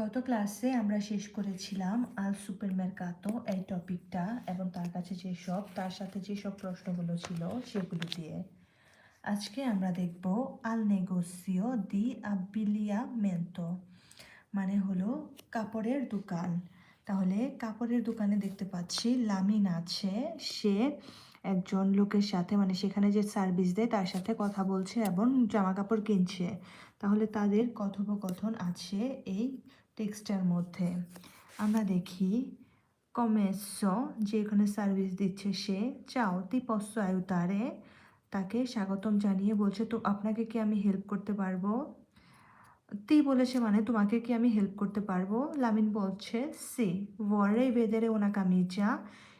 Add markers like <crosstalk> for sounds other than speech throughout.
গত ক্লাসে আমরা শেষ করেছিলাম আল সুপার মেরকাতো এই টপিকটা এবং তার কাছে যেসব তার সাথে যেসব প্রশ্নগুলো ছিল সেগুলো দিয়ে। আজকে আমরা দেখব আল নেগোসিও দি আবিলিয়ামেন্তো মানে হলো কাপড়ের দোকান। তাহলে কাপড়ের দোকানে দেখতে পাচ্ছি লামিন আছে, সে একজন লোকের সাথে মানে সেখানে যে সার্ভিস দেয় তার সাথে কথা বলছে এবং জামা কাপড় কিনছে। তাহলে তাদের কথোপকথন আছে এই টেক্সটার মধ্যে। আমরা দেখি, কমেসো, যে এখানে সার্ভিস দিচ্ছে সে, চাও তি পস্য আয়ুতারে, তাকে স্বাগতম জানিয়ে বলছে, তো আপনাকে কি আমি হেল্প করতে পারব? তি বলেছে মানে তোমাকে কি আমি হেল্প করতে পারব? লামিন বলছে, সি, ওয়ারে বেদেরে ওনা কামিজা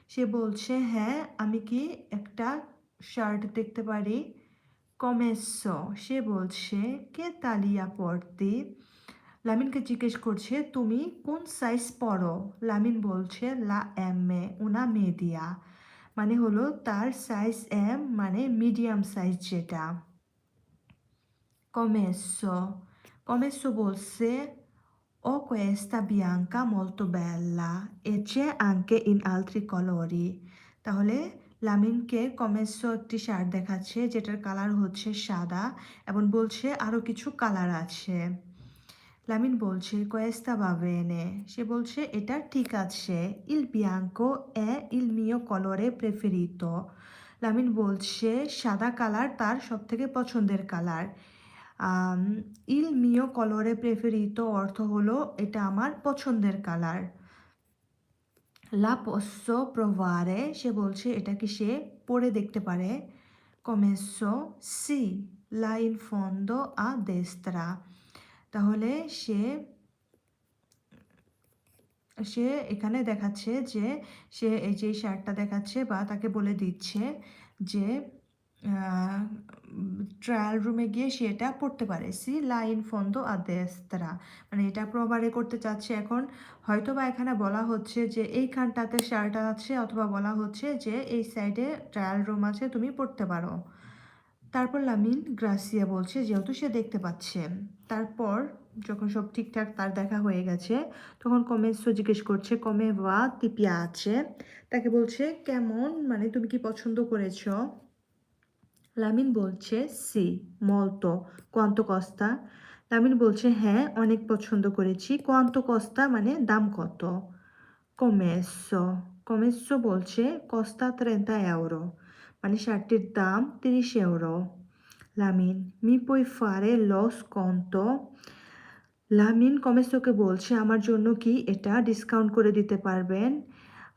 সে বলছে হ্যাঁ আমি কি একটা শার্ট দেখতে পারি? কমেসো, সে বলছে, কে তালিয়া পড়তি? লামিনকে জিজ্ঞেস করছে, তুমি কোন সাইজ পরো লামিন বলছে, লা এম এ ওনা মেডিয়া মানে হলো তার সাইজ এম মানে মিডিয়াম সাইজ যেটা। কমেসো কমেসো বলছে questa bianca molto bella e c'è anche in altri colori. তাহলে লামিনকে কমেসো একটি শার্ট দেখাচ্ছে, যেটার কালার হচ্ছে সাদা এবং বলছে আরও কিছু কালার আছে। লামিন বলছে, কোয়েস্তা va bene সে বলছে, এটা ঠিক আছে। il bianco è il mio colore preferito Lamin বলছে, সাদা কালার তার সবথেকে পছন্দের কালার। ইল মিও কলরে প্রেফেরিত অর্থ হলো, এটা আমার পছন্দের কালার। লা পসো প্রভারে? সে বলছে, এটা কি সে পরে দেখতে পারে? কমেসো সি, লা ইন ফন্দো আ দেস্ত্রা। তাহলে সে সে এখানে দেখাচ্ছে যে, সে এই যে শার্টটা দেখাচ্ছে বা তাকে বলে দিচ্ছে যে ট্রায়াল রুমে গিয়ে সে এটা পড়তে পারে। সি লাইন ফন্দো আদেস্তারা। মানে এটা প্রবারে করতে চাচ্ছে এখন। হয়তো বা এখানে বলা হচ্ছে যে এইখানটাতে শার্ট আছে। অথবা বলা হচ্ছে যে, এই সাইডে ট্রায়াল রুম আছে, তুমি পড়তে পারো। তারপর লামিন গ্রাসিয়া বলছে, যেহেতু সে দেখতে পাচ্ছে। তারপর যখন সব ঠিকঠাক তার দেখা হয়ে গেছে, তখন কমেসো জিজ্ঞেস করছে, কমে বা তিপিয়া আছে? তাকে বলছে, কেমন? মানে তুমি কি পছন্দ করেছ? লামিন বলছে, সি, মলতো কোয়ান্ত কস্তা লামিন বলছে হ্যাঁ অনেক পছন্দ করেছি। কোয়ান্ত কস্তা মানে দাম কত? কমেসো কমেসো বলছে, কস্তা ত্রেন্তা এওরো মানে শার্টটির দাম তিরিশ এওরো লামিন মি পই ফারে লস কন্ত লামিন কমেসোকে বলছে আমার জন্য কি এটা ডিসকাউন্ট করে দিতে পারবেন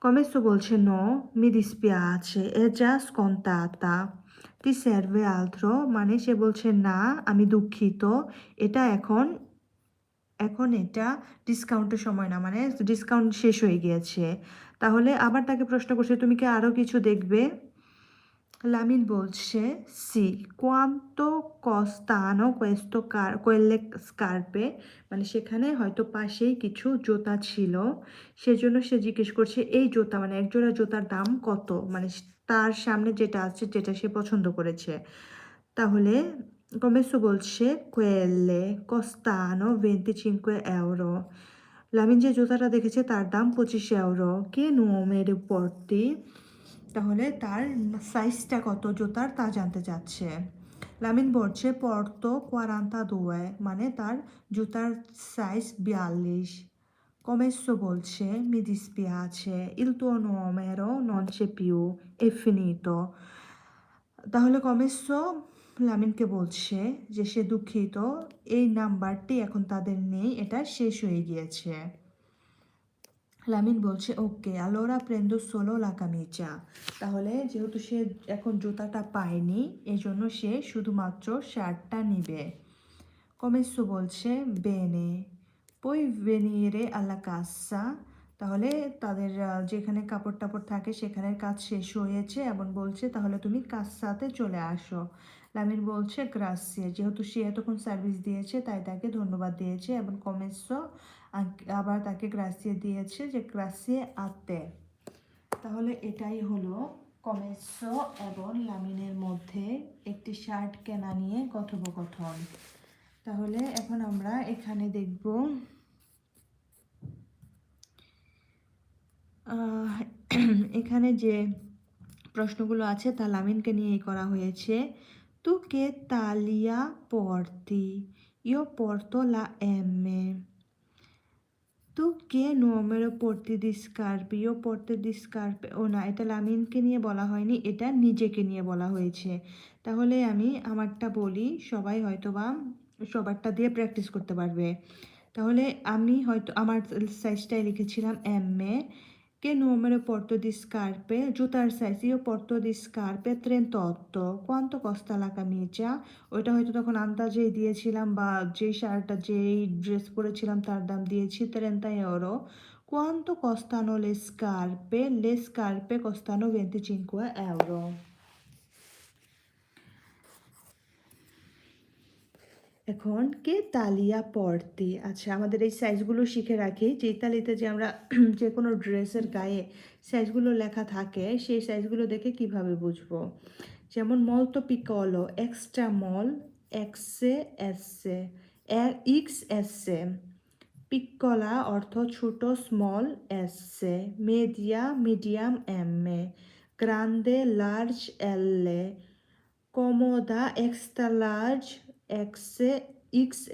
কমেসো বলছে ন মি দিসপিয়া আছে এ è già scontata. তি সার্ভে আলথ্রো মানে সে বলছে না আমি দুঃখিত এটা এখন এখন এটা ডিসকাউন্টের সময় না মানে ডিসকাউন্ট শেষ হয়ে গিয়েছে তাহলে আবার তাকে প্রশ্ন করছে তুমি কি আরও কিছু দেখবে লামিন বলছে সি কোয়ান্তো কস্তানো কোয়েস্তো কার কোয়েলে স্কার্পে মানে সেখানে হয়তো পাশেই কিছু জুতা ছিল। সেজন্য সে জিজ্ঞেস করছে, এই জুতা মানে একজোড়া জুতার দাম কত? মানে তার সামনে যেটা আছে, যেটা সে পছন্দ করেছে। তাহলে কমেসো বলছে কোয়েলে কস্তানো ভেন্টি চিনকুয়ে এওরো লামিন যে জুতাটা দেখেছে, তার দাম পঁচিশ এওরো কে নোমের পরটি তাহলে তার সাইজটা কত জুতার তা জানতে চাচ্ছে। লামিন বলছে পর্তো কোয়ারান্তা দুয়ে মানে তার জুতার সাইজ বিয়াল্লিশ। কমেসো বলছে il tuo numero non c'è più è finito তাহলে কমেসো লামিনকে বলছে যে সে দুঃখিত, এই নাম্বারটি এখন তাদের নেই, এটা শেষ হয়ে গিয়েছে। লামিন বলছে, ওকে আলোরা প্রেন্দো সোলো লাকামিচা তাহলে যেহেতু সে এখন জুতাটা পায়নি এই জন্য সে শুধুমাত্র শার্টটা নিবে। কমেসো বলছে, বেনে, পই ভেনিয়ে আল্লা কাসা। তাহলে তাদের যেখানে কাপড় টাপড় থাকে, সেখানের কাজ শেষ হয়েছে এবং বলছে, তাহলে তুমি কাসাতে চলে আসো। লামিন বলছে, গ্রাসিয়া। যেহেতু সে এতক্ষণ সার্ভিস দিয়েছে, তাই তাকে ধন্যবাদ দিয়েছে এবং কমেসো আবার তাকে গ্রাসিয়ে দিয়েছে যে গ্রাসিয়ে আতে। তাহলে এটাই হলো কমেসো এবং লামিনের মধ্যে একটি শার্ট কেনা নিয়ে কথোপকথন। তাহলে এখন আমরা এখানে দেখব এখানে যে প্রশ্নগুলো আছে তা লামিনকে নিয়েই করা হয়েছে। তু কে তালিয়া পড়তি ইও পড়তো লা এমে। তু কে নোমেরো পড়তে স্কার্পি ও পড়তে দি স্কার্পে, ও না, এটা লামিনকে নিয়ে বলা হয়নি, এটা নিজেকে নিয়ে বলা হয়েছে। তাহলে আমি আমারটা বলি, সবাই হয়তো বা সবারটা দিয়ে প্র্যাকটিস করতে পারবে। তাহলে আমি হয়তো, আমার সাইজটাই লিখেছিলাম এম এ che numero porto di scarpe? জুতার size io porto di scarpe 38 quanto costa la camicia ওইটা হয়তো তখন আন্দাজেই দিয়েছিলাম বা যেই শার্টটা যেই ড্রেস পরেছিলাম তার দাম দিয়েছি 30 euro quanto costano le scarpe le scarpe costano 25 euro এখন কে? তালিয়া পড়তে আচ্ছা আমাদের এই সাইজগুলো শিখে রাখি। যে ইতালিতে যে আমরা <clears throat> যে কোনো ড্রেসের গায়ে সাইজগুলো লেখা থাকে, সেই সাইজগুলো দেখে কীভাবে বুঝব? যেমন মল তো পিকলো এক্সট্রা মল এক্সে এসে ইক্স এসে পিকলা অর্থ ছোট স্মল এসে মেডিয়া মিডিয়াম এম এ গ্রান্দে লার্জ এলে কমোদা এক্সট্রা লার্জ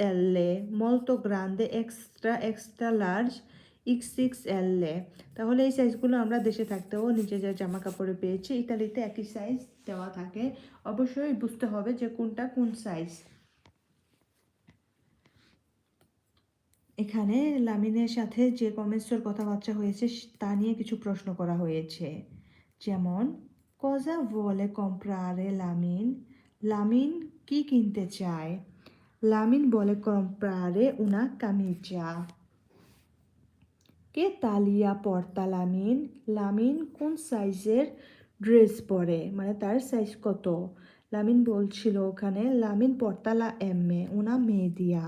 এলে মলতো Grande extra extra large X six এলে তাহলে এই সাইজগুলো আমরা দেশে থাকতেও নিজে যা জামা কাপড়ে পেয়েছি, ইতালিতে একই সাইজ দেওয়া থাকে। অবশ্যই বুঝতে হবে যে কোনটা কোন সাইজ এখানে লামিনের সাথে যে কমেন্টসের কথাবার্তা হয়েছে, তা নিয়ে কিছু প্রশ্ন করা হয়েছে। যেমন কজা বলে কম্প্রারে লামিন লামিন কি কিনতে চায় লামিন বলে কম্প্রারে উনা কামিজা কে তালিয়া পর্তা লামিন লামিন কোন সাইজের ড্রেস পরে মানে তার সাইজ কত লামিন বলছিল ওখানে লামিন পর্তা লা এমে উনা মেদিয়া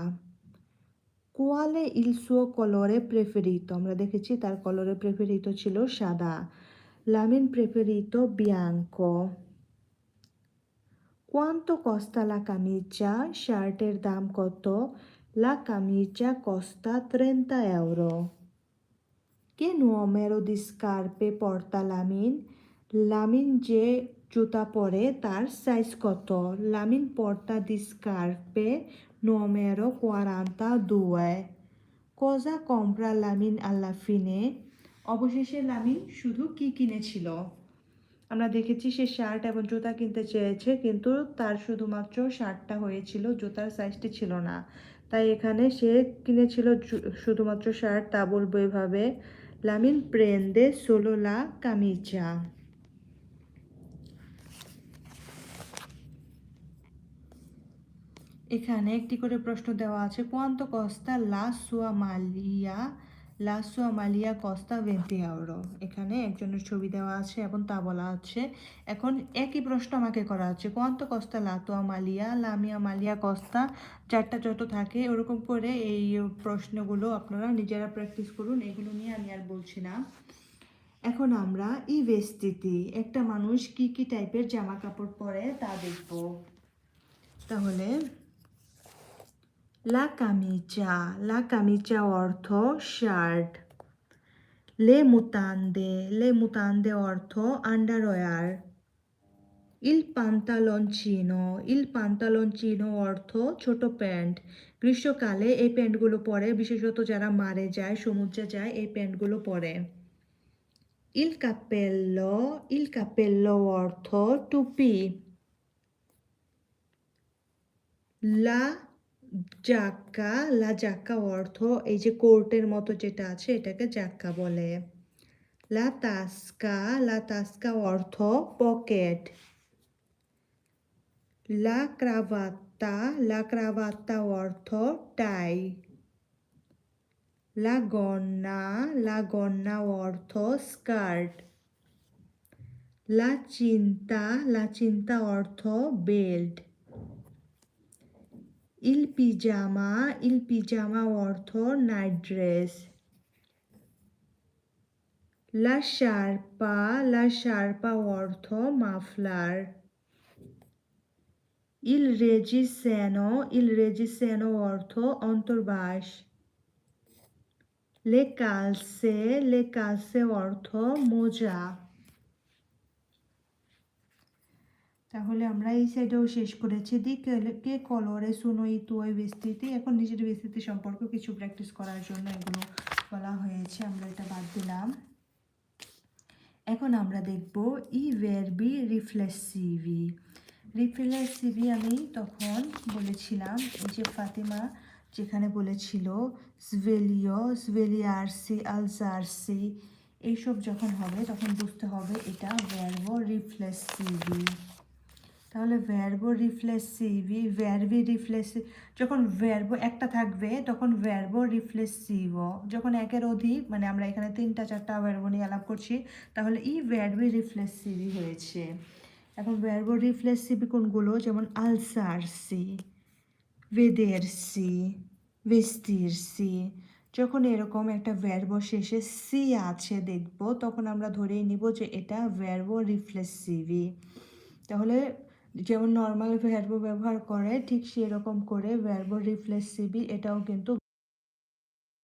কোয়ালে ইল সুও কলরে প্রেফেরিতো আমরা দেখেছি তার কলরে প্রেফেরিতো ছিল সাদা লামিন প্রেফেরিতো বিয়াঙ্কো কোয়ান্তো কস্তা লা কামিজা শার্টের দাম কত লা কামিজা কস্তা ত্রেন্তা এউরো কে numero di scarpe porta Lamin Lamin যে জুতা পরে তার সাইজ কত লামিন পর্তা di scarpe numero 42 cosa compra Lamin alla fine? অবশেষে লামিন শুধু কি কিনেছিল আমরা দেখেছি সে শার্ট এবং জুতা কিনতে চেয়েছে, কিন্তু তার শুধুমাত্র শার্টটা হয়েছিল, জুতার সাইজটি ছিল না। তাই এখানে সে কিনেছিল শুধুমাত্র শার্ট তা বলব এভাবে, লামিন প্রেন্দে সোলো লা কামিজা। এখানে একটি করে প্রশ্ন দেওয়া আছে কোয়ান্তো কস্তা লা সুয়া মালিয়া? লা সুয়া মালিয়া কস্তা ভেন্টি আউরো এখানে একজনের ছবি দেওয়া আছে এবং তা বলা আছে। এখন একই প্রশ্ন আমাকে করা আছে। কোয়ান্তো কস্তা লা তোয়া মালিয়া লামিয়া মালিয়া কস্তা, চারটা যত থাকে, ওরকম করে এই প্রশ্নগুলো আপনারা নিজেরা প্র্যাকটিস করুন। এগুলো নিয়ে আমি আর বলছি না। এখন আমরা ই ভেস্তিতি একটা মানুষ কি কি টাইপের জামা কাপড় পরে তা দেখব। তাহলে লা কামিজা লা কামিজা অর্থ শার্ট লে মুতান্দে লে মুতান্দে অর্থ আন্ডারওয়্যার ইল পান্তালন পান্তালঞ্চিনো ইল পান্তালঞ্চিনো অর্থ ছোট প্যান্ট গ্রীষ্মকালে এই প্যান্টগুলো পরে, বিশেষত যারা মারে যায়, সমুদ্রে যায়, এই প্যান্টগুলো পরে। ইল কাপেল্লো ইল কাপেল্লো অর্থ টুপি। লা জাক্কা, লা জাক্কা অর্থ এই যে কোর্টের মতো যেটা আছে এটাকে জাক্কা বলে। লা তাস্কা লা তাস্কা অর্থ পকেট। লা ক্রাভাত্তা লা ক্রাভাত্তা অর্থ টাই। লা গন্না লা গন্না অর্থ স্কার্ট। লা চিন্তা লা চিন্তা অর্থ বেল্ট। ইল পিজামা ইল পিজামা অর্থ নাইট ড্রেস লা শার্পা লা শার্পা অর্থ মাফলার ইল রেজিসেনো ইল রেজিসেনো অর্থ অন্তর্বাস লে কালসে লে কালসে অর্থ মোজা তাহলে আমরা এই সাইডেও শেষ করেছি। দি কে- কলরে সুনো ই তুই বিস্তৃতি। এখন নিজের বিস্তৃতি সম্পর্কে কিছু প্র্যাকটিস করার জন্য এগুলো বলা হয়েছে। আমরা এটা বাদ দিলাম। এখন আমরা দেখব ই ভেরবি রিফ্লেসিভি রিফ্লেসিভি আমি তখন বলেছিলাম যে ফাতিমা যেখানে বলেছিল, সভেলিও, সভেলিয়ারসি আলজারসি এইসব যখন হবে তখন বুঝতে হবে এটা ভ্যারবো রিফ্লেসিভি তাহলে ভ্যারবো রিফ্লেসিভি ভ্যারবি রিফ্লেসি যখন ভ্যারবো একটা থাকবে, তখন ভ্যারবো রিফ্লেসিভো যখন একের অধিক মানে আমরা এখানে তিনটা, চারটা ভ্যারবো নিয়ে আলাপ করছি, তাহলে ই ভ্যারবি রিফ্লেসিভি হয়েছে। এখন ভ্যারবো রিফ্লেসিভি কোনগুলো? যেমন আলসারসি ভেদেরসি ভেস্তিরসি যখন এরকম একটা ভ্যারবো শেষে সি আছে দেখব, তখন আমরা ধরেই নিব যে এটা ভ্যারবো রিফ্লেসিভি তাহলে যেমন নর্মাল ভ্যারবো ব্যবহার করে ঠিক সেরকম করে ভ্যারবো রিফ্লেসিভি এটাও কিন্তু